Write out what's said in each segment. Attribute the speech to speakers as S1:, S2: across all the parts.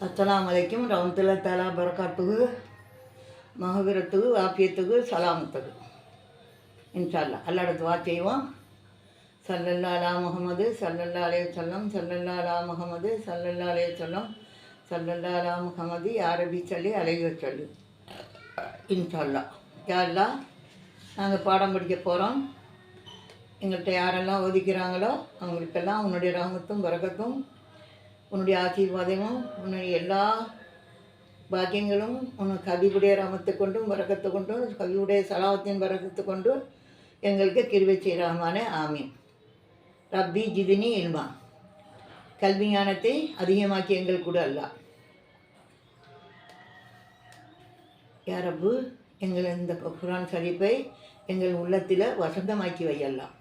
S1: அஸ்லாம் வலைக்கும் ரவுந்துல்லா தலா பரக்காத்துகு மகவிரத்துக்கு வாப்பியத்துக்கு சலாமத்துக்கு இன்ஷால்லா அல்லாட துவா செய்வோம். சல்லல்லா அலா முகமது சல்லல்லா அலே சொல்லம் சல்லல்லா அலா முகமது சல்லல்லா அலே சொல்லம் சல்லல்லா அலா முகமது யாரபி சொல்லி அலைய சொல்லி இன்ஷால்லா யாரெல்லாம் நாங்கள் பாடம் படிக்க போகிறோம் எங்கள்கிட்ட யாரெல்லாம் ஒதுக்கிறாங்களோ அவங்களுக்கெல்லாம் உன்னுடைய ரகமத்தும் வரகத்தும் உன்னுடைய ஆசீர்வாதமும் உன்னுடைய எல்லா பாக்கியங்களும் உன் கவிவுடைய ரமத்தை கொண்டும் வரக்கத்தை கொண்டும் கவியுடைய சலாவத்தின் வரகத்தை கொண்டும் எங்களுக்கு கிருவை செய்கிறாமானே ஆமீன். ரப்பி ஜிதினி இல்மா. கல்வி ஞானத்தை அதிகமாக்கி எங்கள் கூட அல்ல. யாரப்பு எங்கள் இந்த குரான் சரிப்பை எங்கள் உள்ளத்தில் வசந்தமாக்கி வையலாம்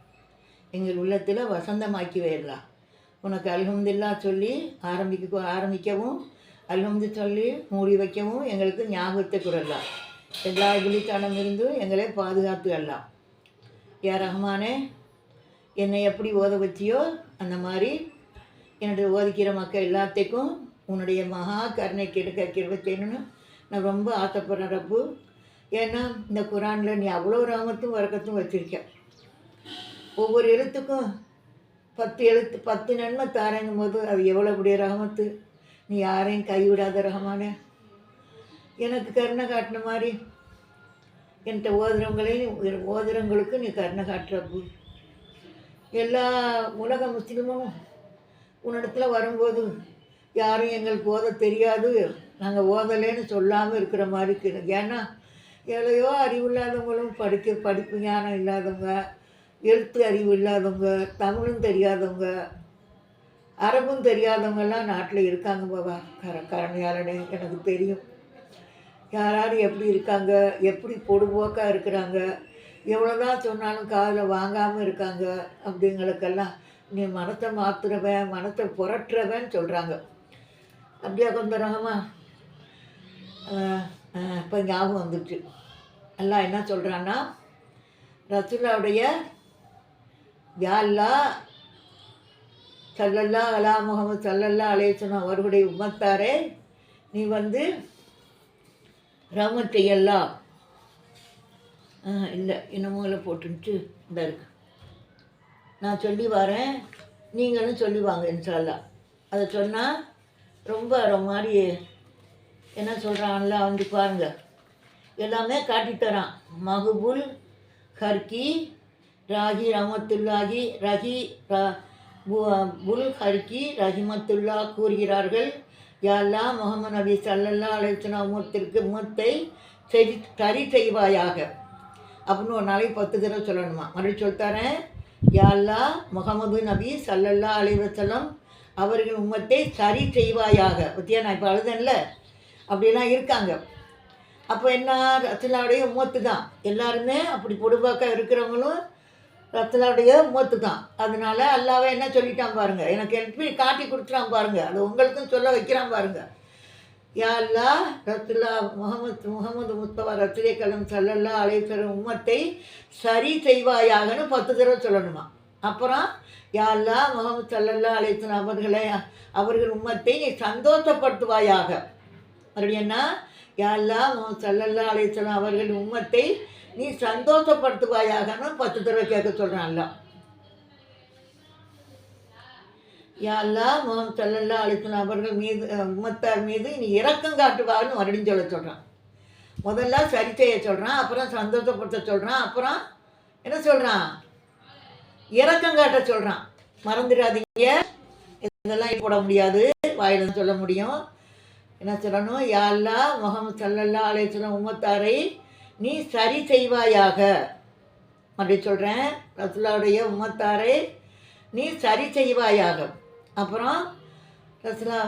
S1: எங்கள் உள்ளத்தில் வசந்தமாக்கி வையலாம் உனக்கு அல்ஹம்துல்லா சொல்லி ஆரம்பிக்க ஆரம்பிக்கவும் அல்ஹம்து சொல்லி மூடி வைக்கவும் எங்களுக்கு ஞாபகத்தை குரலாம் எல்லா விழித்தாலும் இருந்தும் எங்களை பாதுகாத்து அல்லலாம் யா ரஹ்மானே என்னை எப்படி ஓத வச்சியோ அந்த மாதிரி என்னுடைய ஓதிக்கிற மக்கள் எல்லாத்துக்கும் உன்னுடைய மகா கருணை கெடுக்க கிடைக்கணும்னு நான் ரொம்ப ஆசைப்படுறேன் ரப்பு. ஏன்னா இந்த குரானில் நீ அவ்வளோ ராமத்தும் வரக்கத்தும் வச்சுருக்க. ஒவ்வொரு எழுத்துக்கும் பத்து எழுத்து பத்து நன்மை தாரங்கும் போது அது எவ்வளோ கூடிய ரகமத்து? நீ யாரையும் கைவிடாத ரகமானே? எனக்கு கருணை காட்டின மாதிரி என்கிட்ட ஓதுறவங்களையும் ஓதுறவங்களுக்கு நீ கருணை காட்டுறப்பு எல்லா உலக முஸ்லீமும் உன்னிடத்துல வரும்போது யாரும் எங்களுக்கு ஓத தெரியாது. நாங்கள் ஓதலைன்னு சொல்லாமல் இருக்கிற மாதிரி இருக்குது ஏன்னா எவ்வளையோ அறிவு இல்லாதவங்களும் படிக்க படிப்பு ஞானம் இல்லாதவங்க. எழுத்து அறிவு இல்லாதவங்க தமிழும் தெரியாதவங்க அரபும் தெரியாதவங்கெல்லாம் நாட்டில் இருக்காங்க பாபா. கர கரணையாளனே எனக்கு தெரியும். யார் யார் எப்படி இருக்காங்க எப்படி பொடுபோக்காக இருக்கிறாங்க எவ்வளோதான் சொன்னாலும் காதில் வாங்காமல் இருக்காங்க அப்படிங்களுக்கெல்லாம் நீ மனத்தை மாற்றுறவன் மனத்தை புரட்டுறவன் சொல்கிறாங்க அப்படியா கொஞ்சம் ரகமா இப்போ ஞாபகம் வந்துச்சு எல்லாம் என்ன சொல்கிறான்னா ரசுல்லாவுடைய யாழ்லா சல்லல்லா அலா முகமது சல்லல்லா அலேசனம் அவர்களுடைய உமத்தாரே நீ வந்து ரமத்தை எல்லாம் இல்லை இன்னமும் போட்டுன்ட்டு இந்த இருக்கு. நான் சொல்லி வரேன் நீங்களும் சொல்லி வாங்க இன்ஷால்லா. அதை சொன்னால் ரொம்ப மாதிரி என்ன சொல்கிறான்ல வந்து பாருங்க. எல்லாமே காட்டித்தரான். மகுபுல் ஹர்கி ராகி ரஹமத்துல்லாஹி ரஹி ர- புல் ஹர்கி ரஹிமத்துல்லா கூறுகிறார்கள். யாழ்லா முகமது நபி சல்லல்லா அலிஸ்லாம் உமத்திற்கு உமத்தை செய் சரி செய்வாயாக. அப்படின்னு ஒரு நாளைக்கு பத்து தடவை சொல்லணுமா? மறுபடியும் சொல்லித்தரேன் யாழ்லா முகமது நபி சல்லல்லா அலைவசலம் அவர்கள் உம்மத்தை சரி செய்வாயாக. பற்றியா நான் இப்போ அழுதேன்ல. அப்படிலாம் இருக்காங்க. அப்போ என்ன? ரத்திலாவுடைய உம்மத்து தான். எல்லாருமே அப்படி பொடுபாக்க இருக்கிறவங்களும் ரத்திலாவுடைய மூத்து தான் அதனால அல்லாவே என்ன சொல்லிட்டான் பாருங்க. எனக்கு எப்படி காட்டி கொடுத்துட்டான் பாருங்க. அது உங்களுக்கும் சொல்ல வைக்கிறான் பாருங்க. யா அல்லா ரத்துல்லா முகமது முகமது முஸ்தபா ரத்துலே கலம் சல்லல்லா அலைவசரம் உம்மத்தை சரி செய்வாயாகனு பத்து தடவை சொல்லணுமா? அப்புறம் யா அல்லா முகமது சல்லல்லா அலைவசன் அவர்களை அவர்கள் உம்மத்தை நீ சந்தோஷப்படுத்துவாயாக. மறுபடியும் என்ன? யா அல்லா முகமது சல்லல்லா அலைவசன் அவர்கள் உம்மத்தை நீ சந்தோஷப்படுத்துவாயாகன்னு பத்து தடவை கேட்க சொல்கிறான் அல்லா. முகம் சல்லல்லா அலிஸ்லாம் அவர்கள் மீது உம்மத்தார் மீது நீ இறக்கம் காட்டுவான்னு மறுபடியும் சொல்ல சொல்கிறான் முதல்ல சரி செய்ய சொல்கிறான் அப்புறம் சந்தோஷப்படுத்த சொல்கிறான் அப்புறம் என்ன சொல்கிறான் இறக்கம் காட்ட சொல்கிறான் மறந்துடாதீங்க. இதெல்லாம் போட முடியாது? வாயில சொல்ல முடியும். என்ன சொல்லணும்? யா முகம் செல்லல்லாம் சல்லல்லா உம்மத்தாரை நீ சரி செய்வாயாக. அப்படி சொல்கிறேன் ரசுல்லாவுடைய உம்மத்தாரை நீ சரி செய்வாயாக. அப்புறம் ரசுலா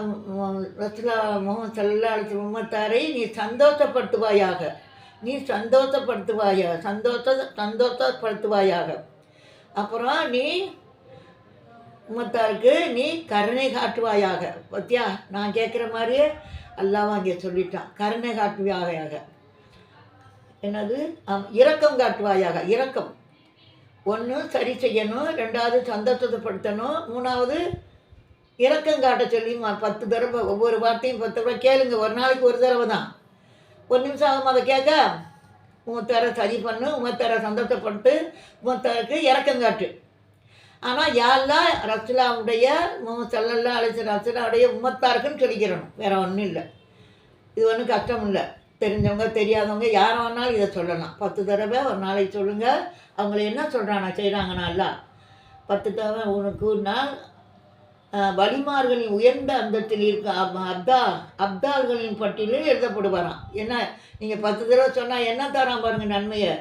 S1: ரசுலா முகம் சல்லா உமத்தாரை நீ சந்தோஷப்படுத்துவாயாக. நீ சந்தோஷப்படுத்துவாயாக சந்தோஷ சந்தோஷப்படுத்துவாயாக. அப்புறம் நீ உம்மத்தாருக்கு நீ கருணை காட்டுவாயாக. பத்தியா? நான் கேட்குற மாதிரியே அல்லாவும் அங்கே சொல்லிட்டான். கருணை காட்டுவாயாக. என்னது? இரக்கம் காட்டுவாயாக இரக்கம். ஒன்று சரி செய்யணும் ரெண்டாவது சந்தோஷப்படுத்தணும் மூணாவது இறக்கம் காட்ட சொல்லி பத்து தடவை ஒவ்வொரு வார்த்தையும் பத்து தடவை கேளுங்க. ஒரு நாளைக்கு ஒரு தடவை தான். ஒரு நிமிஷம் ஆகும் அதை கேட்க? உமத்தார சரி பண்ணு உமத்தார சந்தோஷப்பட்டு உமத்தாருக்கு இறக்கம் காட்டு. ஆனால் யாரெல்லாம் ரசுலாவுடைய செல்லெல்லாம் அழைச்ச அலிச ரசுலாவுடைய உம்மத்தாருக்குன்னு சொல்லிக்கிறணும். வேற ஒன்றும் இல்லை. இது ஒன்றும் கஷ்டம் இல்லை. தெரிஞ்சவங்க தெரியாதவங்க யார் வேணாலும் இதை சொல்லலாம். பத்து தடவை ஒரு நாளைக்கு சொல்லுங்கள் அவங்கள என்ன சொல்கிறாங்க செய்கிறாங்கன்னா எல்லாம் பத்து தடவை உனக்குன்னா வலிமார்களின் உயர்ந்த அந்தத்தில் இருக்க அப்- அப்தா அப்தால்களின் பட்டியலில் எழுதப்படுவாராம். என்ன? நீங்கள் பத்து தடவை சொன்னால் என்ன தரான் பாருங்கள் நன்மையை?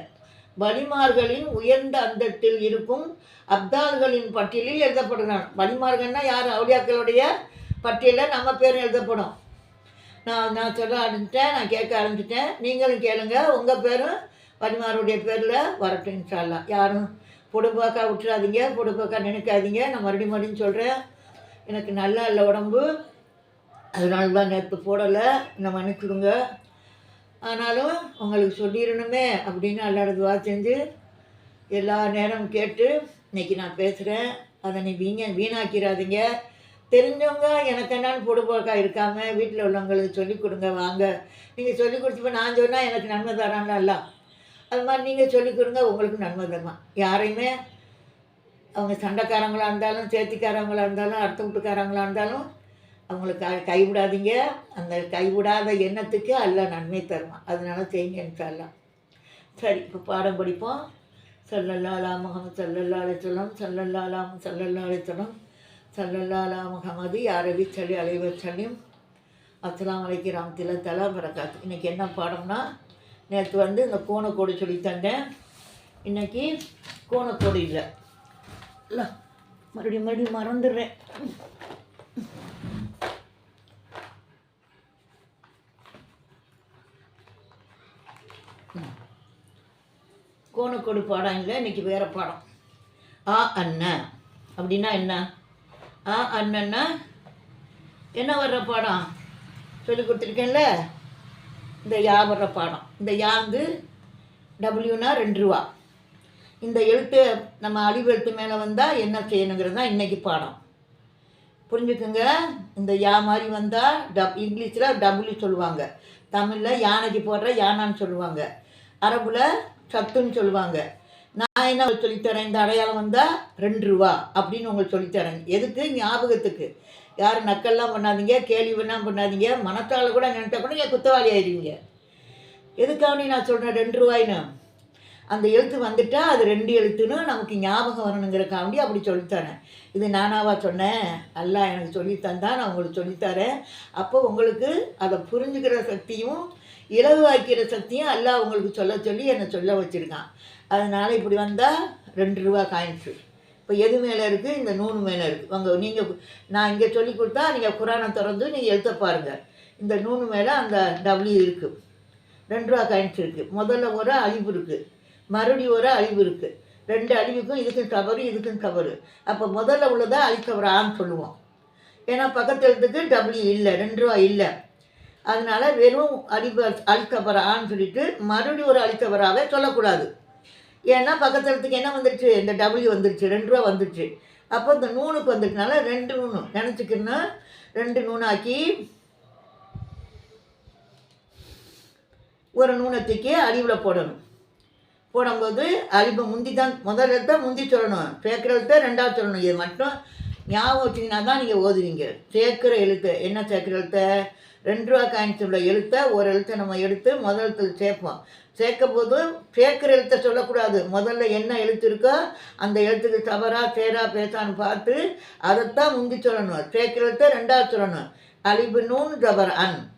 S1: வலிமார்களின் உயர்ந்த அந்தத்தில் இருக்கும் அப்தால்களின் பட்டியலில் எழுதப்படுகிறான். வலிமார்கள்னால் யார்? அவுளியாக்களுடைய பட்டியலில் நம்ம பேரும் எழுதப்படும். நான் நான் சொல்ல ஆரம்பிச்சிட்டேன் நான் கேட்க ஆரம்பிச்சிட்டேன். நீங்களும் கேளுங்க. உங்கள் பேரும் வலிமாருடைய பேரில் வரட்டும் இன்ஷால்லாம் யாரும் பொடுப்பாக்கா விட்டுறாதீங்க பொடுப்பாக்கா நினைக்காதீங்க. நான் மறுபடியும் மறுபடியும் சொல்கிறேன் எனக்கு நல்லா இல்லை உடம்பு. அதனால தான் நேற்று போடலை. என்னை மன்னிச்சுடுங்க. ஆனாலும் உங்களுக்கு சொல்லிடணுமே அப்படின்னு அல்லாட துவா செஞ்சு எல்லா நேரமும் கேட்டு இன்னைக்கு நான் பேசுகிறேன் அதை நீ வீங்க வீணாக்கிறாதீங்க தெரிஞ்சவங்க எனக்கு என்னன்னு பொடுபோக்கா இருக்காங்க வீட்டில் உள்ளவங்களுக்கு சொல்லிக் கொடுங்க வாங்க. நீங்கள் சொல்லிக் கொடுத்தப்ப நான் சொன்னால் எனக்கு நன்மை தரான்ல அது மாதிரி நீங்கள் சொல்லிக் கொடுங்க உங்களுக்கு நன்மை தருமா? யாரையுமே அவங்க சண்டைக்காரங்களாக இருந்தாலும் சேர்த்திக்காரங்களாக இருந்தாலும் அடுத்த வீட்டுக்காரங்களாக இருந்தாலும் அவங்களுக்கு கைவிடாதீங்க. அந்த கைவிடாத எண்ணத்துக்கு அல்ல நன்மை தருவான் அதனால செய்யுங்க எல்லாம் சரி இப்போ பாடம் படிப்போம். சல்லல்லா அலா முகம் சல்லல்லா அலிசல்லாம் சல்லல்லா அலாம் சல்லல்லா அலிசல்லாம் சல்லல்லா முகமது யாரவி சளி அலைவர் சலிம் அஸ்லாம் வலைக்கு ராமத்தில தலா பரகாத் இன்றைக்கி என்ன பாடம்னா நேற்று வந்து இந்த கோணக்கோடு சொல்லி தந்தேன். இன்றைக்கி கோணக்கோடு இல்லை. இல்லை மறுபடியும் மறுபடியும் மறந்துடுறேன். கோணக்கோடு பாடம் இல்லை இன்றைக்கி வேறு பாடம். ஆ அண்ணன் அப்படின்னா என்ன? ஆ அண்ணன்னா? என்ன வர்ற பாடம்? சொல்லி கொடுத்துருக்கேன்ல? இந்த யா வர்ற பாடம். இந்த யாங்கு வந்து டபிள்யூனா ரெண்டு ரூபா. இந்த எழுத்து நம்ம அழிவு எழுத்து மேலே வந்தால் என்ன செய்யணுங்கிறது தான் இன்றைக்கி பாடம். புரிஞ்சுக்குங்க? இந்த யா மாதிரி வந்தால் டப் இங்கிலீஷில் டபுள்யூ சொல்லுவாங்க. தமிழில் யானைக்கு போடுற யானான்னு சொல்லுவாங்க. அரபுல சத்துன்னு சொல்லுவாங்க. நான் என்ன சொல்லித்தரேன்? இந்த அடையாளம் வந்தால் ரெண்டு ரூபா அப்படின்னு உங்களுக்கு சொல்லித்தரேன். எதுக்கு? ஞாபகத்துக்கு. யாரும் நக்கல்லாம் பண்ணாதீங்க கேள்வி வேணாம் பண்ணாதீங்க. மனத்தால் கூட நினைச்சா கூட நீங்கள் குத்தவாளி ஆயிடுவீங்க. எதுக்காக நான் சொல்கிறேன் ரெண்டு ரூபாயின்னு அந்த எழுத்து வந்துட்டால் அது ரெண்டு எழுத்துன்னு நமக்கு ஞாபகம் வரணுங்கிறக்காண்டி அப்படி சொல்லித்தரேன். இது நானாவா சொன்னேன்? அல்லா எனக்கு சொல்லித்தந்தா நான் உங்களுக்கு சொல்லித்தரேன். அப்போ உங்களுக்கு அதை புரிஞ்சுக்கிற சக்தியும் இலகுவாக்கிற சக்தியும் அல்லாஹ் உங்களுக்கு சொல்ல சொல்லி என்னை சொல்ல வச்சுருக்கான். அதனால் இப்படி வந்தால் ரெண்டு ரூபா காயின்ஸு இப்போ எது மேலே இருக்குது இந்த நூறு மேலே இருக்குது உங்கள் நீங்கள் நான் இங்கே சொல்லி கொடுத்தா நீங்கள் குரானை திறந்து நீங்கள் எழுத்த பாருங்கள் இந்த நூறு மேலே அந்த டபிள்யூ இருக்குது ரெண்டு ரூபா காயின்ஸ் இருக்குது முதல்ல ஒரு அழிவு இருக்குது மறுபடியும் ஒரு அழிவு இருக்குது ரெண்டு அழிவுக்கும் இதுக்கும் தவறு இதுக்கும் தவறு. அப்போ முதல்ல உள்ளதை அழித்தவரான்னு சொல்லுவோம். ஏன்னா பக்கத்து எழுத்துக்கு டபிள்யூ இல்லை ரெண்டு ரூபா இல்லை. அதனால வெறும் அடிபர் அழித்தவரான்னு சொல்லிட்டு மறுபடியும் ஒரு அழித்தவராகவே சொல்லக்கூடாது. ஏன்னா பக்கத்துலத்துக்கு என்ன வந்துடுச்சு இந்த டபுள்யூ வந்துடுச்சு ரெண்டு ரூபா வந்துடுச்சு அப்போ இந்த நூனுக்கு வந்துட்டனால ரெண்டு நூணு நினச்சிக்கணும் ரெண்டு நூனாக்கி ஒரு நூனத்துக்கு அழிவில் போடணும். போடும்போது அழிவு முந்தி தான் முதல் எழுத்த முந்தி சொல்லணும். சேர்க்குற எழுத்த ரெண்டாவது சொல்லணும். இது மட்டும் ஞாபகம் வச்சிங்கன்னா தான் நீங்கள் ஓதுவீங்க. சேர்க்குற எழுத்து என்ன சேர்க்குற எழுத்தை? ரெண்டு ரூபா காயின்ஸ் உள்ள எழுத்தை ஒரு எழுத்தை நம்ம எடுத்து முதல் எழுத்தில் சேர்ப்போம். சேர்க்கும் போது சேர்க்குற எழுத்தை சொல்லக்கூடாது. முதல்ல என்ன எழுத்து இருக்கோ அந்த எழுத்துக்கு தவறா சேரா பேசான்னு பார்த்து அதைத்தான் முந்தி சொல்லணும். சேர்க்கிற எழுத்தை ரெண்டாவது சொல்லணும். அழிவு நூன் ஜபர் அன்.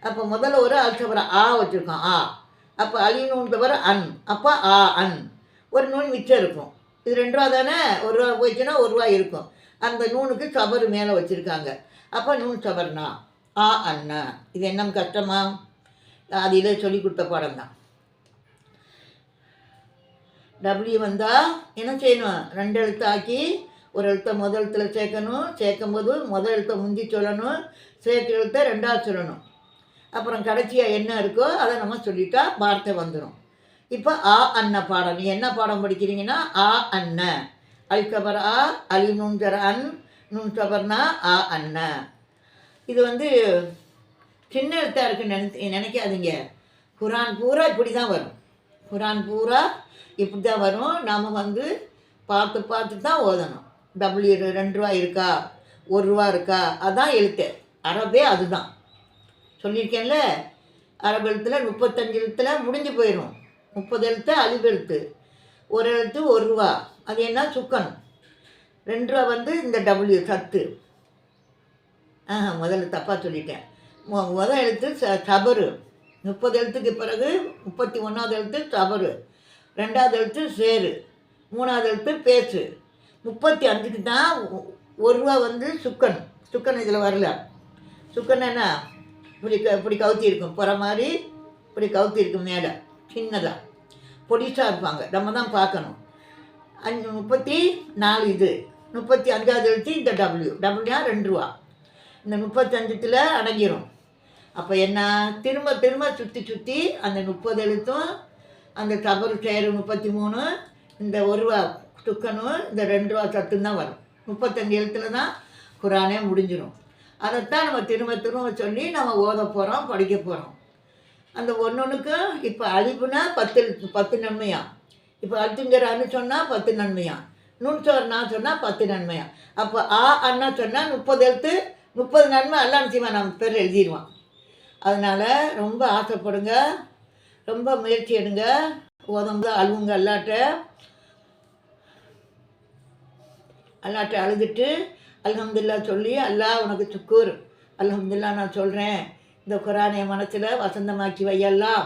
S1: அப்போ முதல்ல ஒரு அல்சபர ஆ வச்சுருக்கோம். ஆ. அப்போ அழி நூன் தவிர அன். அப்போ ஆ அன். ஒரு நூன் மிச்சம் இருக்கும். இது ரெண்டு ரூபா தானே? ஒரு ரூபா போயிடுச்சுன்னா ஒரு ரூபா இருக்கும். அந்த நூனுக்கு சபர் மேலே வச்சுருக்காங்க. அப்போ நூன் சபர்னா ஆ அண்ணா. இது என்ன கஷ்டமா? அது இதை சொல்லி கொடுத்த பாடம் தான். டபிள்யூ வந்தால் என்ன செய்யணும்? ரெண்டு எழுத்தாக்கி ஒரு எழுத்தை முதல் எழுத்துல சேர்க்கணும். சேர்க்கும் போது முதல் எழுத்தை முந்தி சொல்லணும். சேர்க்க எழுத்தை ரெண்டாவது சொல்லணும். அப்புறம் கடைசியாக என்ன இருக்கோ அதை நம்ம சொல்லிட்டா வார்த்தை வந்துடும் இப்போ ஆ அண்ண பாடம். நீ என்ன பாடம் படிக்கிறீங்கன்னா ஆ அண்ண. அல்கபர் ஆ அலிமுஞ்சர் அன். நுண்சபர்னா ஆ அண்ண. இது வந்து சின்ன இருக்குன்னு நினை நினைக்காதீங்க. குரான் பூரா இப்படி தான் வரும். குரான் பூரா இப்படி தான் வரும். நாம் வந்து பார்த்து பார்த்து தான் ஓதணும். டபுள்யூ ரெண்டு ரூபா இருக்கா? ஒரு ரூபா இருக்கா? அதான் எழுத்து. அரபே அதுதான். சொல்லியிருக்கேன்ல? அரபு எழுத்தில் முப்பத்தஞ்சு எழுத்தில் முடிஞ்சு போயிடும் முப்பது எழுத்து அழிவு எழுத்து. ஒரு எழுத்து ஒரு ரூபா. அது என்ன? சுக்கணும் ரெண்டு ரூபா வந்து இந்த டபுள்யூ சத்து. முதல்ல தப்பாக சொல்லிட்டேன். மொ முதல் எழுத்து ச தபரு முப்பது எழுத்துக்கு பிறகு முப்பத்தி ஒன்றாவது எழுத்து தபரு ரெண்டாவது எழுத்து சேரு. மூணாவது எழுத்து பேசு முப்பத்தி அஞ்சுக்கு தான் ஒரு ரூபா வந்து சுக்கன். சுக்கன் இதில் வரல. சுக்கன் என்ன? இப்படி க இப்படி கவுத்தி இருக்கும். போகிற மாதிரி இப்படி கவுத்தி இருக்கும் மேலே. சின்னதாக பொடிசாக இருப்பாங்க. நம்ம தான் பார்க்கணும். அஞ்சு முப்பத்தி நாலு இது. முப்பத்தி அஞ்சாவது எழுத்து இந்த டபுள்யூ டபுள்யூனா ரெண்டு ரூபா. இந்த முப்பத்தஞ்சுத்தில் அடங்கிரும். அப்போ என்ன? திரும்ப திரும்ப சுற்றி சுற்றி அந்த முப்பது எழுத்தும் அந்த தபரு சேரு முப்பத்தி மூணு இந்த ஒரு ரூபா துக்கணும் இந்த ரெண்டு ரூபா சத்தும் தான் வரும். முப்பத்தஞ்சு எழுத்துல தான் குரானே முடிஞ்சிடும் அதைத்தான் நம்ம திரும்ப திரும்ப சொல்லி நம்ம ஓத போகிறோம் படிக்க போகிறோம் அந்த ஒன்னொன்றுக்கும் இப்போ அழிப்புனா பத்து பத்து நன்மையா? இப்போ அழுத்துங்கிறான்னு சொன்னால் பத்து நன்மையா? நுண்சோர்னா சொன்னால் பத்து நன்மையா? அப்போ ஆ அண்ணா சொன்னால் முப்பது எழுத்து முப்பது நன்மை எல்லாம் நிச்சயமாக நம்ம பேர் எழுதிடுவான். அதனால் ரொம்ப ஆசைப்படுங்க. ரொம்ப முயற்சி எடுங்க. உதம்பு அழுவுங்க அல்லாட்ட. அல்லாட்ட அழுதுட்டு அலமதுல்லா சொல்லி அல்லாஹ் உனக்கு சுக்கூர். அலமதுல்லா நான் சொல்கிறேன் இந்த குரானை மனசில் வசந்தமாக்கி வையல்லாம்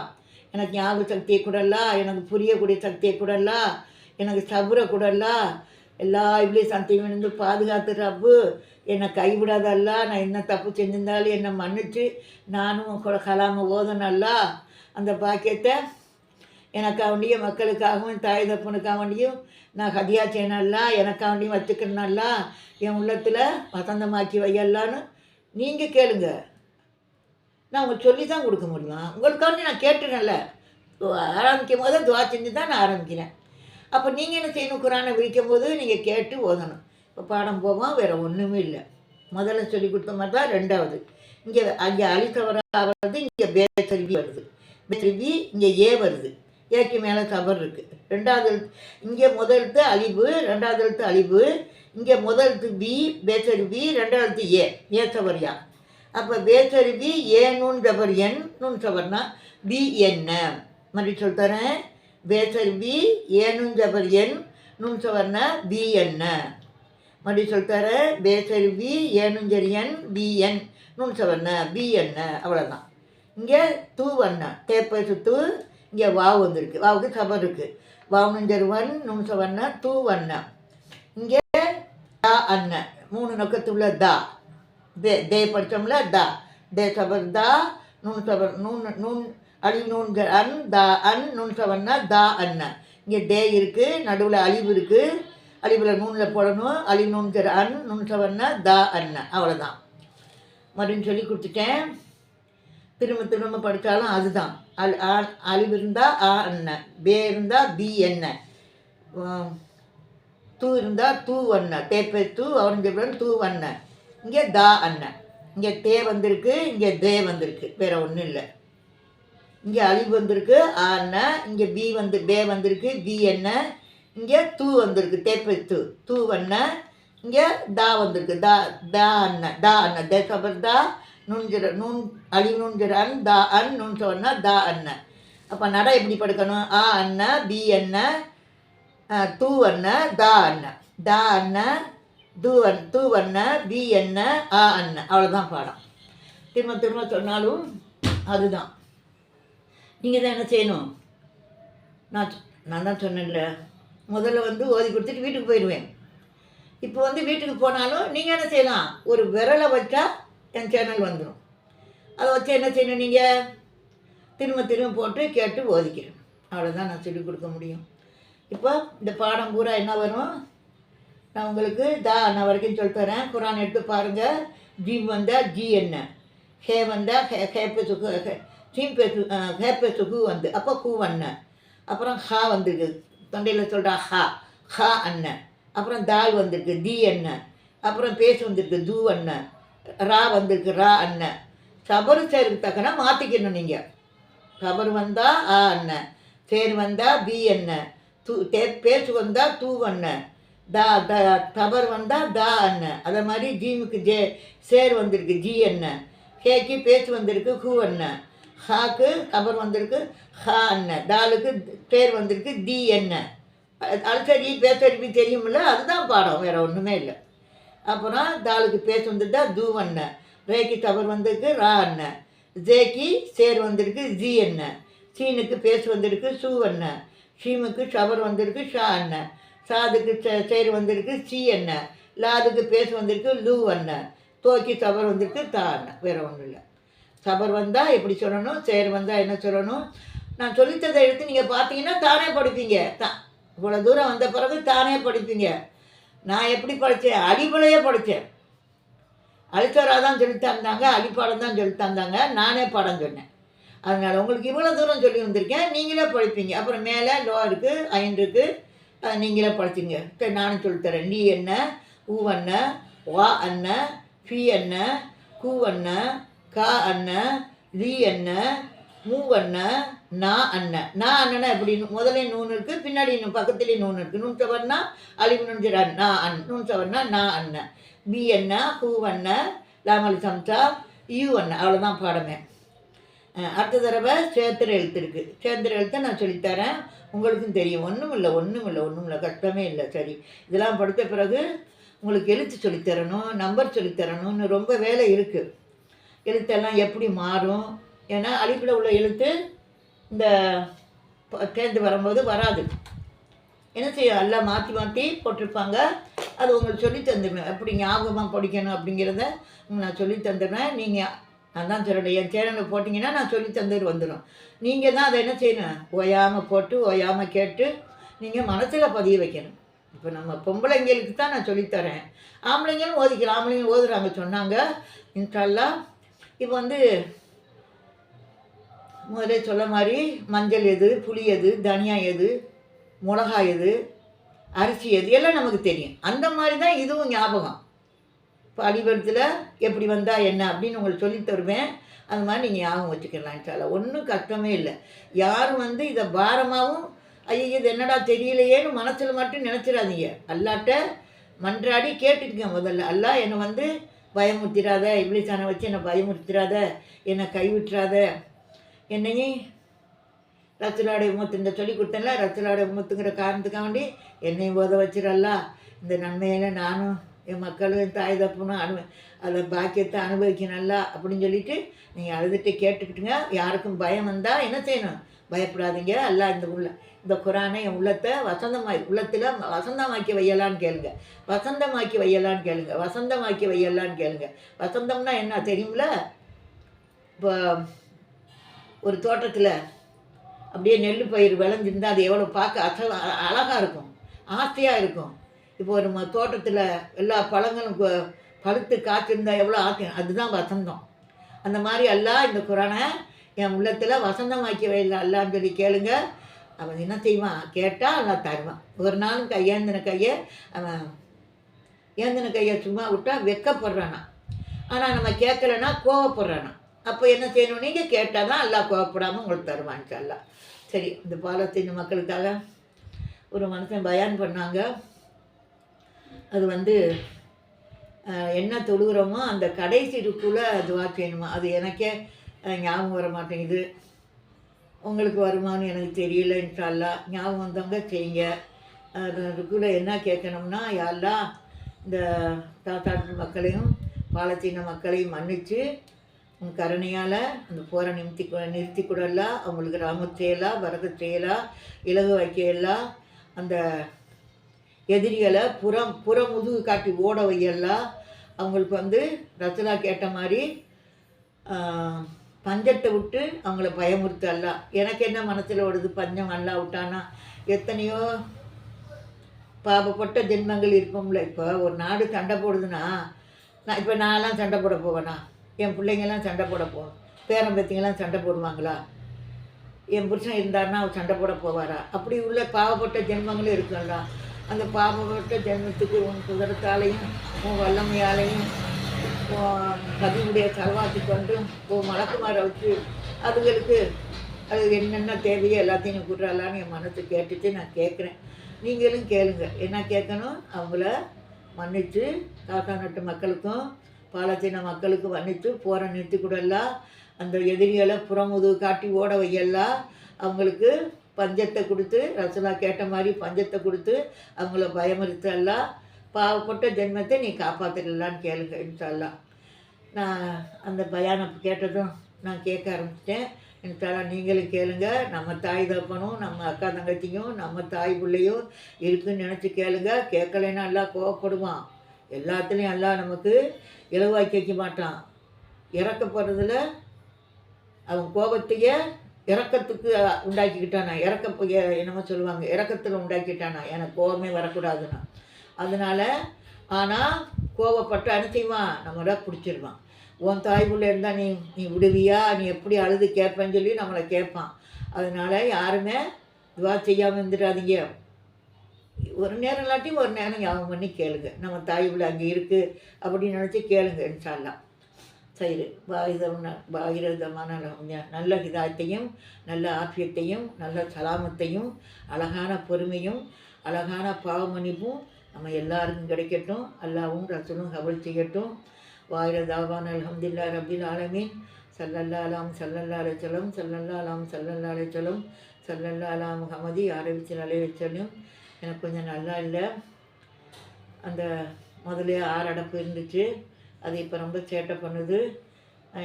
S1: எனக்கு ஞாபக சக்தியை கூடல்லா எனக்கு புரியக்கூடிய சக்தியை கூடல்லா எனக்கு சபுரை கூடல்லா எல்லா இப்படி சந்தையிலிருந்து பாதுகாத்து ரப்பு. என்னை கைவிடாதல்லா நான் என்ன தப்பு செஞ்சிருந்தாலும் என்னை மன்னிச்சு நானும் கூட கலாம ஓதனல்லா. அந்த பாக்கியத்தை எனக்காக வேண்டியும் மக்களுக்காகவும் தாய் தப்பனுக்காக வேண்டியும் நான் ஹதியா செய்யணல்லா எனக்காக வேண்டியும் வச்சுக்கணும்லா என் உள்ளத்தில் வசந்தமாக்கி வையல்லான்னு நீங்கள் கேளுங்க. நான் உங்களுக்கு சொல்லி தான் கொடுக்க முடியுமா? உங்களுக்காண்டி நான் கேட்டுனேன்ல. ஆரம்பிக்கும் போது துவா செஞ்சு தான் நான் ஆரம்பிக்கிறேன். அப்போ நீங்கள் என்ன செய்யணும்? குரானை விரிக்கும் போது நீங்கள் கேட்டு ஓதணும். பாடம் போவோம் வேறு ஒன்றுமே இல்லை. முதல்ல சொல்லி கொடுத்த மாதிரி தான் ரெண்டாவது. இங்கே அங்கே அழித்தவராக வருது இங்கே பேசல்வி வருது. பேசல்வி இங்கே ஏ வருது. ஏக்கு மேலே தவறு இருக்குது ரெண்டாவது எழுத்து இங்கே முதல் எழுத்து அழிவு ரெண்டாவது எழுத்து அழிவு. இங்கே முதல் எழுத்து பி பேசருவி ரெண்டாவது ஏ. ஏ தவறியா அப்போ பேசருவி ஏ நூன் ஜபர் என் நூன் தவறுனா பி என்ன? மறுபடி சொல்கிறேன் பேசருவி ஏ நூன் ஜபர் என் நூன் சபர்னா பி என்ன? மறுபடி சொல்லிட்டாரு. பேசருவி வி ஏனுஞ்சரியன் பி என். நூன் சபர்னா பி என்ன அவ்வளோதான் இங்கே தூ வண்ண தேப்பை சுத்து இங்கே வாவு வந்திருக்கு. வாவுக்கு சபர் இருக்குது வாவுனஞ்சர் வன் நுண் சவண்ண தூ வண்ண இங்கே தா அண்ண மூணு நொக்கத்துள்ள தா. தே தே படித்தோம்ல தா. தே சபர் தா நுண் சபர் நூன் நூன் அழி நூன்கள் அன் தா அன் நுண் சவண்ணா தா அண்ண இங்கே தே இருக்குது நடுவில் அழிவு இருக்குது அழிவில் நூனில் போடணும் அழி நூன்கர் அன் நுண் சவண்ணா தா அண்ண அவ்வளோதான் மறுபடியும் சொல்லி கொடுத்துட்டேன். திரும்ப திரும்ப படித்தாலும் அதுதான். அல் ஆ- அழிவு இருந்தால் ஆ அன்ன பே இருந்தால் பி என்ன. தூ இருந்தால் தூ அண்ண தேப்பை தூ அவரஞ்சபுரம் தூ அண்ண இங்கே தா அண்ணன் இங்கே தே வந்திருக்கு இங்கே தே வந்திருக்கு. வேறு ஒன்றும் இல்லை. இங்கே அழிவு வந்திருக்கு ஆ அண்ணன் இங்கே பி வந்து பே வந்திருக்கு பி என்ன. இங்கே தூ வந்திருக்கு தேப்பை தூ. தூ அண்ணன் இங்கே தா வந்திருக்கு. தா தா அண்ணன் தா அண்ணன் தே சபர் தா நுண்ஜிர நுண் அழி நுண்ஜிர அன் தா அன் நுண் சொன்னா தா அண்ணன் அப்போ நட எப்படி படுக்கணும்? ஆ அண்ணன் பி அண்ணன் தூ அண்ணன் தா அண்ண தா அண்ண தூ அண் தூ அண்ணன் பி அண்ணன் ஆ அண்ணன் அவ்வளோதான் பாடம். திரும்ப திரும்ப சொன்னாலும் அதுதான். நீங்கள் தான் என்ன செய்யணும்? நான் சொ- நான் தான் சொன்னேன்ல. முதல்ல வந்து ஓதி கொடுத்துட்டு வீட்டுக்கு போயிடுவேன். இப்போ வந்து வீட்டுக்கு போனாலும் நீங்கள் என்ன செய்யலாம்? ஒரு விரலை வச்சா என் சேனல் வந்துடும் அதை வச்சு என்ன செய்யணும் நீங்கள் திரும்ப திரும்ப போட்டு கேட்டு ஓதிக்கிறேன் அவ்வளோதான் நான் சொல்லிக் கொடுக்க முடியும். இப்போ இந்த பாடம் பூரா என்ன வரும்? நான் உங்களுக்கு தா நான் வரைக்கும் சொல்லித் தரேன். குரான் எடுத்து பாருங்கள் ஜி வந்தால் ஜி என்ன? ஹே வந்தால் ஹே ஹேப்பே சுகு ஹே சீம் பேசு ஹேப்பே சுகு வந்து. அப்போ கூ வண்ண அப்புறம் ஹா வந்துருக்குது தொண்டையில் சொல்கிறா ஹா ஹா அண்ணன். அப்புறம் தால் வந்திருக்கு தி அண்ணன். அப்புறம் பேசு வந்திருக்கு தூ அண்ணன். ரா வந்திருக்கு ரா அண்ணன். சபரு சேருக்கு தக்கன மாற்றிக்கணும் நீங்கள் சபர் வந்தால் ஆ அண்ணன். சேர் வந்தால் பி அண்ணன். தூ தே பேச்சு வந்தால் தூ அண்ணன். தா த தபர் வந்தால் தா அண்ணன். அதே மாதிரி ஜீமுக்கு ஜே சேர் வந்திருக்கு ஜி அண்ணன். கேக்கு பேச்சு வந்திருக்கு ஹூ அண்ணன். ஹாக்கு கபர் வந்திருக்கு ஹா அண்ணன் தாலுக்கு பேர் வந்திருக்கு தி என்ன. அல்சரி பேசறிவி தெரியுமில்ல? அதுதான் பாடம் வேறு ஒன்றுமே இல்லை. அப்புறம் தாலுக்கு பேச வந்துட்டா தூ அண்ண ரேக்கு தவறு வந்திருக்கு ரா அண்ண ஜேக்கு சேர் வந்திருக்கு ஜி என்ன. சீனுக்கு பேச வந்திருக்கு சூ அண்ணன் ஷீமுக்கு ஷவர் வந்திருக்கு ஷா அண்ணன் சாதுக்கு சே- சேர் வந்திருக்கு சி என்ன. லாதுக்கு பேச வந்திருக்கு லூ அண்ணன் தோக்கி சபர் வந்திருக்கு தா அண்ணன் வேறு ஒன்றும் இல்லை. சபர் வந்தால் எப்படி சொல்லணும்? சேர் வந்தால் என்ன சொல்லணும்? நான் சொல்லித்ததை எடுத்து நீங்கள் பார்த்தீங்கன்னா தானே படிப்பீங்க. தா இவ்வளோ தூரம் வந்த பிறகு தானே படிப்பீங்க. நான் எப்படி படித்தேன்? அடிப்படையே படித்தேன். அழிச்சராக தான் சொல்லித்தந்தாங்க அடிப்பாடம் தான் சொல்லித்தந்தாங்க நானே பாடம் சொன்னேன். அதனால் உங்களுக்கு இவ்வளோ தூரம் சொல்லி வந்திருக்கேன். நீங்களே படிப்பீங்க. அப்புறம் மேலே லோ இருக்குது அயன் இருக்குது நீங்களே படிச்சிங்க. சரி நானும் சொல்லித்தரேன் நீ என்ன? ஊ அண்ணன் வா அண்ணன் ஃபி அண்ணன் கூ அண்ணன் கா அண்ணன் லீ அண்ணன் மூ அண்ணன் நா அண்ணன் நா அண்ணனா எப்படி? முதலே நூன் இருக்குது பின்னாடி இன்னும் பக்கத்துலேயே நூன் இருக்குது நூன் சவர்னா அழிவு நுஞ்சிரா நா அண். நூன் சவர்னா நா அண்ணன் பி அண்ணன் ஹூ அண்ணன் லாமல் சம்சா யூ அண்ணன் அவ்வளோதான் பாடமே. அடுத்த தடவை சேத்திர எழுத்து இருக்குது சேத்திர எழுத்தை நான் சொல்லித்தரேன். உங்களுக்கும் தெரியும். ஒன்றும் இல்லை ஒன்றும் இல்லை ஒன்றும் இல்லை. கஷ்டமே இல்லை. சரி. இதெல்லாம் படித்த பிறகு உங்களுக்கு எழுத்து சொல்லித்தரணும் நம்பர் சொல்லித்தரணும்னு ரொம்ப வேலை இருக்குது எழுத்தெல்லாம் எப்படி மாறும்? ஏன்னா அழிப்பில் உள்ள எழுத்து இந்த ப- வரும்போது வராது. என்ன செய்ய எல்லாம் மாற்றி மாற்றி போட்டிருப்பாங்க. அது உங்களுக்கு சொல்லி தந்துடுவேன். எப்படி ஞாபகமாக படிக்கணும் அப்படிங்கிறத நான் சொல்லி தந்துடுவேன். நீங்கள் நான் தான் சொல்கிறேன் என் சேனலில் போட்டிங்கன்னா நான் சொல்லி தந்துட்டு வந்துடும் நீங்கள் தான் அதை என்ன செய்யணும்? ஓயாமல் போட்டு ஓயாமல் கேட்டு நீங்கள் மனசில் பதிய வைக்கணும். இப்போ நம்ம பொம்பளைங்களுக்கு தான் நான் சொல்லித்தரேன் ஆம்பளைங்களும் ஓதிக்கலாம். ஆம்பளைங்களும் ஓதுறாங்க. சொன்னாங்க. இன்ஷால்லா இப்போ வந்து முதல்ல சொல்ல மாதிரி மஞ்சள் எது புளி எது தனியா எது மிளகாய் எது அரிசி எது எல்லாம் நமக்கு தெரியும். அந்த மாதிரி தான் இதுவும் ஞாபகம். இப்போ அடிபடத்தில் எப்படி வந்தால் என்ன அப்படின்னு உங்களுக்கு சொல்லித் தருவேன். அது மாதிரி நீங்கள் ஞாபகம் வச்சுக்கலாம் சால ஒன்றும் கஷ்டமே இல்லை. யாரும் வந்து இதை பாரமாகவும் ஐயோ இது என்னடா தெரியலையேன்னு மனசில் மட்டும் நினச்சிடாதீங்க. அல்லாட்ட மன்றாடி கேட்டுக்கங்க முதல்ல. அல்லா என்னை வந்து பயமுறுத்திடாத இப்படி வச்சு என்னை பயமுறுத்திடாத என்னை கைவிட்டுறாத. என்னையும் ரத்துலாடைய மூத்து இந்த சொல்லி கொடுத்தேன்ல ரத்துலாடைய மூத்துங்கிற காரணத்துக்காக வேண்டி என்னையும் போத வச்சிடல்லா இந்த நன்மையில நானும் என் மக்களும் என் தாய் தப்புனும் அனு அதை பாக்கியத்தை அனுபவிக்கணும்ல அப்படின்னு சொல்லிட்டு நீங்கள் அழுதுட்டு கேட்டுக்கிட்டுங்க. யாருக்கும் பயம் வந்தால் என்ன செய்யணும்? பயப்படாதீங்க. அல்லாஹ் இந்த உள்ள இந்த குரானை என் உள்ளத்தை வசந்தமாய் உள்ளத்தில் வசந்தமாக்கி வையலான்னு கேளுங்க. வசந்தமாக்கி வையலான்னு கேளுங்க. வசந்தமாக்கி வையலான்னு கேளுங்க. வசந்தம்னா என்ன தெரியுமில? இப்போ ஒரு தோட்டத்தில் அப்படியே நெல் பயிர் விளைஞ்சிருந்தா அது எவ்வளோ பார்க்க அச அழகாக இருக்கும். ஆசையாக இருக்கும். இப்போ ஒரு ம தோட்டத்தில் எல்லா பழங்களும் பழுத்து காய்ச்சிருந்தா எவ்வளோ ஆசை. அதுதான் வசந்தம். அந்த மாதிரி எல்லாம் இந்த குரானை என் உள்ளத்தில் வசந்தமாக்கி வைல அல்லான்னு சொல்லி கேளுங்க. அவன் என்ன செய்வான்? கேட்டால் நல்லா தருவான். ஒரு நாளும் கையேந்தின கையை அவன் ஏந்தின கையை சும்மா விட்டால் வெக்கப்படுறானா ஆனால் நம்ம கேட்கலன்னா கோவப்படுறானா அப்போ என்ன செய்யணும்? நீங்கள் கேட்டால் தான் எல்லாம் கோவப்படாமல் உங்களுக்கு தருவான் சொல்லலாம் சரி இந்த பாலத்தின் மக்களுக்காக ஒரு மனுஷன் பயான் பண்ணாங்க. அது வந்து என்ன தொழுகிறோமோ அந்த கடைசி ருக்குல துவா செய்யணுமா? அது எனக்கே ஞாபகம் வர மாட்டேங்குது. உங்களுக்கு வருமானு எனக்கு தெரியல இன்ஷால்லா ஞாபகம் வந்தவங்க செய்யுங்க. அதுக்குள்ளே என்ன கேட்கணும்னா யாரெல்லாம் இந்த தாத்தாட்டு மக்களையும் பாலத்தீன மக்களையும் மன்னித்து உன் கருணையால் அந்த போரை நிமித்தி நிறுத்தி கூடலாம் அவங்களுக்கு ராமத் செய்யலாம் வரகத் செய்யலாம் இலகு வைக்கலாம் அந்த எதிரிகளை புறம் புற முதுகு காட்டி ஓட வையலாம் அவங்களுக்கு வந்து ரசலா கேட்ட மாதிரி பஞ்சத்தை விட்டு அவங்கள பயமுறுத்தலாம் எனக்கு என்ன மனசில் ஓடுது? பஞ்சம் அல்லா விட்டானா? எத்தனையோ பாவப்பட்ட ஜென்மங்கள் இருப்போம்ல. இப்போ ஒரு நாடு சண்டை போடுதுன்னா நான் இப்போ நான்லாம் சண்டை போட போவேனா? என் பிள்ளைங்கெல்லாம் சண்டை போட போவோம் பேரன் பேத்திங்கெல்லாம் சண்டை போடுவாங்களா? என் புருஷன் இருந்தாருன்னா அவர் சண்டை போட போவாரா? அப்படி உள்ள பாவப்பட்ட ஜென்மங்களும் இருக்கும்ல. அந்த பாவப்பட்ட ஜென்மத்துக்கு உன் குதிரத்தாலையும் உன் வல்லமையாலையும் உன் கதியுடைய கொண்டு உன் மலக்குமாரை வச்சு அதுகளுக்கு அது என்னென்ன தேவையோ எல்லாத்தையும் நீ என் மனசு கேட்டுட்டு நான் கேட்குறேன் நீங்களும் கேளுங்க. என்ன கேட்கணும்? அவங்கள மன்னித்து காக்கா நட்டு மக்களுக்கும் பாலத்தீன மக்களுக்கும் மன்னித்து போகிற நிறுத்தி கூடலாம் அந்த எதிரிகளை புறமுது காட்டி ஓட வையெல்லாம் அவங்களுக்கு பஞ்சத்தை கொடுத்து ரசலா கேட்ட மாதிரி பஞ்சத்தை கொடுத்து அவங்கள பயமுறுத்தலாம் பாவப்பட்ட ஜென்மத்தை நீ காப்பாற்றிடலான்னு கேளுங்க இன்ஷால்லா நான் அந்த பயானம் கேட்டதும் நான் கேட்க ஆரம்பிச்சிட்டேன். இன்ஷால்லா நீங்களும் கேளுங்க. நம்ம தாய் தப்பனும் நம்ம அக்கா தங்கச்சியும் நம்ம தாய் பிள்ளையும் இருக்குன்னு நினச்சி கேளுங்க. கேட்கலைன்னா எல்லாம் கோவப்படுவான். எல்லாத்துலேயும் எல்லாம் நமக்கு இலவாக்கி வைக்க மாட்டான். இறக்கப்படுறதுல அவன் கோபத்தையே இறக்கத்துக்கு உண்டாக்கிக்கிட்டானா? இறக்க என்னமோ சொல்லுவாங்க இறக்கத்தில் உண்டாக்கிட்டானா? எனக்கு கோபமே வரக்கூடாதுண்ணா அதனால் ஆனால் கோவப்பட்டு அனுப்பிவான் நம்மளை பிடிச்சிருவான் உன் தாய்புள்ள இருந்தால் நீ நீ விடுவியா? நீ எப்படி அழுது கேட்பேன்னு சொல்லி நம்மளை கேட்பான். அதனால் யாருமே இதுவா செய்யாமல் இருந்துடாதீங்க. ஒரு நேரம் இல்லாட்டி ஒரு நேரம் ஞாபகம் பண்ணி கேளுங்க. நம்ம தாய்புள்ள அங்கே இருக்குது அப்படின்னு நினச்சி கேளுங்க இன்ஷால்லாம் சரி. பாயுதம் பாகிரதமான நல்ல ஹிதாயத்தையும் நல்ல ஆப்பியத்தையும் நல்ல சலாமத்தையும் அழகான பொறுமையும் அழகான பாவமணிப்பும் நம்ம எல்லாருக்கும் கிடைக்கட்டும். அல்லாவும் ரசூலும் கபல் செய்யட்டும். வாயிர தாவான் அலமதுல்லா ரபில் ஆலமீன். சல்லல்லாலாம் சல்லல்லாலே சல்லல்லா சல்லல்லாலாம் சல்லல்லாலே அலாம் சல்லல்லாலாம் அலைச்சலம் சல்லல்லா அலா வச்சாலும் எனக்கு கொஞ்சம் நல்லா இல்லை. அந்த முதல்ல ஆறு அடப்பு இருந்துச்சு. அது இப்போ ரொம்ப சேட்டை பண்ணுது.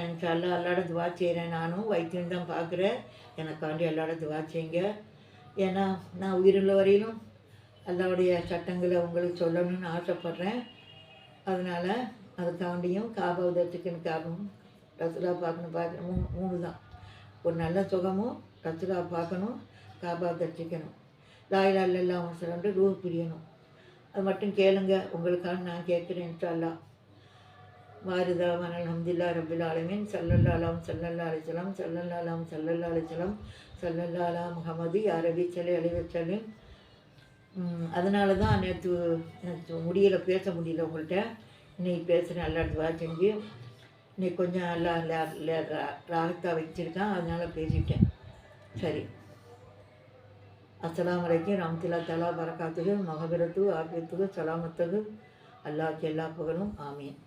S1: எனக்கு அல்லா அல்லாட துவா செய்கிறேன் நானும். வைத்தியம் தான் பார்க்குறேன். எனக்காண்டி அல்லாட துவா செய்யுங்க. ஏன்னா நான் உயிருள்ள வரையிலும் அல்லாவுடைய சட்டங்களை உங்களுக்கு சொல்லணும்னு ஆசைப்பட்றேன். அதனால் அதுக்காண்டியும் காபாவதத்துக்குன்னு காபமும் ரசுலா பார்க்கணும் பார்க்கணும். மூணு மூணு தான். ஒரு நல்ல சுகமும் ரசுலா பார்க்கணும் காபா தரிசிக்கணும். லாயிலா இல்லல்லாம் சொல்லிட்டு ரூ பிரியணும். அது மட்டும் கேளுங்க உங்களுக்காக நான் கேட்குறேன் இன்ஷால்லா வாரிதாவான் அலமதுல்லா ரபில் ஆலமின். சல்லல்லாலாம் சல்லல்லா அலிசலாம் சல்லல்லாலாம் சல்லல்லா அலிசலாம் சல்லல்லா முகமது அரபி சலை அலிவச்சலின் அதனால தான் நேற்று எனக்கு முடியலை பேச முடியல உங்கள்கிட்ட இன்னைக்கு பேசுகிறேன் எல்லா இடத்துல செஞ்சு. இன்னைக்கு கொஞ்சம் நல்லா ராகத்தாக வச்சுருக்கேன் அதனால் பேசிட்டேன். சரி. அஸ்லாம் வரைக்கும் ராம்திலா தலா பரக்காத்துக்கு மகபிரத்து ஆபியத்துக்கு சலாமத்துக்கு அல்லாஹ் எல்லா புகழும் ஆமீன்.